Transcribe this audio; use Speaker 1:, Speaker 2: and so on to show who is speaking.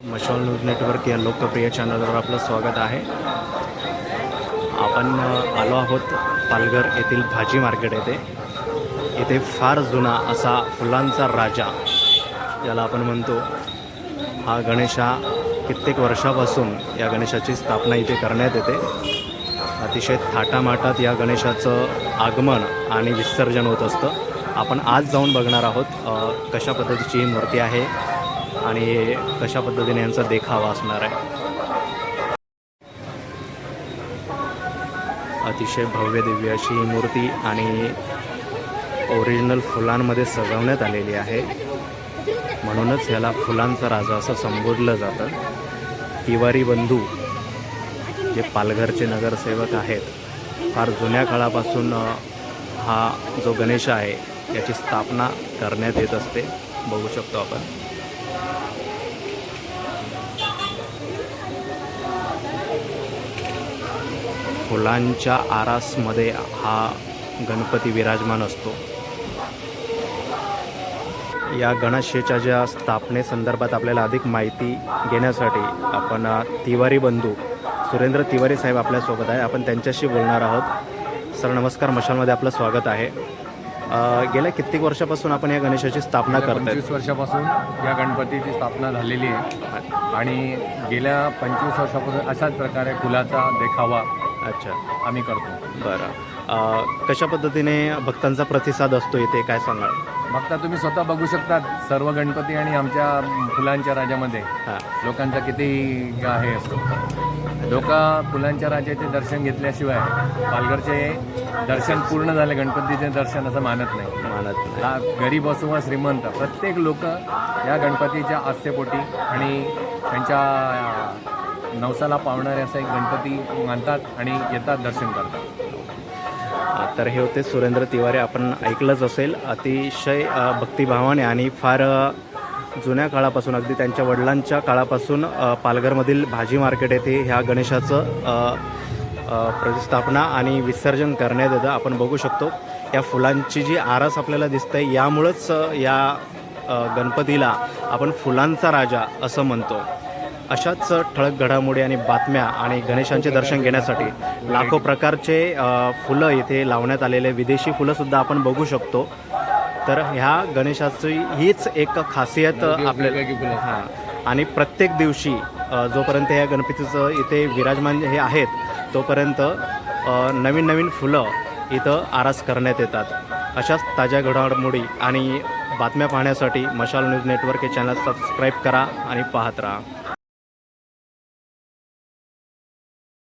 Speaker 1: मशाल news network या लोकप्रिय चॅनलवर आपलं स्वागत आहे. आपण आलो आहोत पालघर येथील भाजी मार्केट येथे. इथे फार जुना असा फुलांचा राजा ज्याला आपण म्हणतो हा गणेशा कित्येक वर्षापासून या गणेशाची स्थापना इथे करण्यात येते. अतिशय थाटामाटात या गणेशाचं आगमन आणि विसर्जन होत असतं. आपण आज जाऊन बघणार आहोत कशा पद्धतीची ही मूर्ती आहे आणि कशा पद्धतीने यांचा देखावा असणार आहे? अतिशय भव्य दिव्य अशी ही मूर्ती आणि ओरिजिनल फुलांमध्ये सजवण्यात आलेली आहे. म्हणूनच ह्याला फुलांचा राजा असं संबोधलं जातं. तिवारी बंधू जे पालघरचे नगरसेवक आहेत फार जुन्या काळापासून हा जो गणेश आहे याची स्थापना करण्यात येत असते. बघू शकतो आपण. फुलांच्या आरासमध्ये हा गणपती विराजमान असतो. या गणेशाच्या ज्या स्थापनेसंदर्भात आपल्याला अधिक माहिती घेण्यासाठी आपण तिवारी बंधू सुरेंद्र तिवारी साहेब आपल्यासोबत आहे. आपण त्यांच्याशी बोलणार आहोत. सर नमस्कार. मशालमध्ये आपलं स्वागत आहे. गेल्या कित्येक वर्षापासून आपण या गणेशाची स्थापना करताय
Speaker 2: पंचवीस वर्षापासून या गणपतीची स्थापना झालेली आहे. आणि गेल्या पंचवीस वर्षापासून अशाच प्रकारे फुलाचा देखावा
Speaker 1: अच्छा.
Speaker 2: आम्ही करतो.
Speaker 1: बरं. कशा पद्धतीने भक्तांचा प्रतिसाद असतो इथे? काय सांगाल?
Speaker 2: बघता तुम्ही स्वतः बघू शकता सर्व गणपती आणि आमच्या फुलांच्या राजामध्ये.
Speaker 1: हां.
Speaker 2: लोकांचा किती आहे असतो. लोक फुलांच्या राजाचे दर्शन घेतल्याशिवाय पालघरचे दर्शन पूर्ण झाले गणपतीचे दर्शन असं मानत नाही.
Speaker 1: मानत
Speaker 2: गरीब असो वा श्रीमंत प्रत्येक लोक या गणपतीच्या आस्थेपोटी आणि त्यांच्या नवसाला पावणारे असा एक गणपती मानतात आणि येतात दर्शन करतात.
Speaker 1: तर हे होते सुरेंद्र तिवारी. आपण ऐकलंच असेल. अतिशय भक्तिभावाने आणि फार जुन्या काळापासून अगदी त्यांच्या वडिलांच्या काळापासून पालघरमधील भाजी मार्केट येथे ह्या गणेशाचं प्रतिस्थापना आणि विसर्जन करण्यात येतं. आपण बघू शकतो या फुलांची जी आरास आपल्याला दिसते यामुळंच या गणपतीला आपण फुलांचा राजा असं म्हणतो. अशाच ठळक घडामोडी आणि बातम्या आणि गणेशांचे दर्शन घेण्यासाठी लाखो प्रकारचे फुलं इथे लावण्यात आलेले विदेशी फुलंसुद्धा आपण बघू शकतो. तर ह्या गणेशाची हीच एक खासियत आपल्याला. हां. आणि प्रत्येक दिवशी जोपर्यंत या गणपतीचं इथे विराजमान हे आहेत तोपर्यंत नवीन नवीन फुलं इथं आरास करण्यात येतात. अशाच ताज्या घडामोडी आणि बातम्या पाहण्यासाठी मशाल न्यूज नेटवर्क हे चॅनल सबस्क्राईब करा आणि पाहत राहा.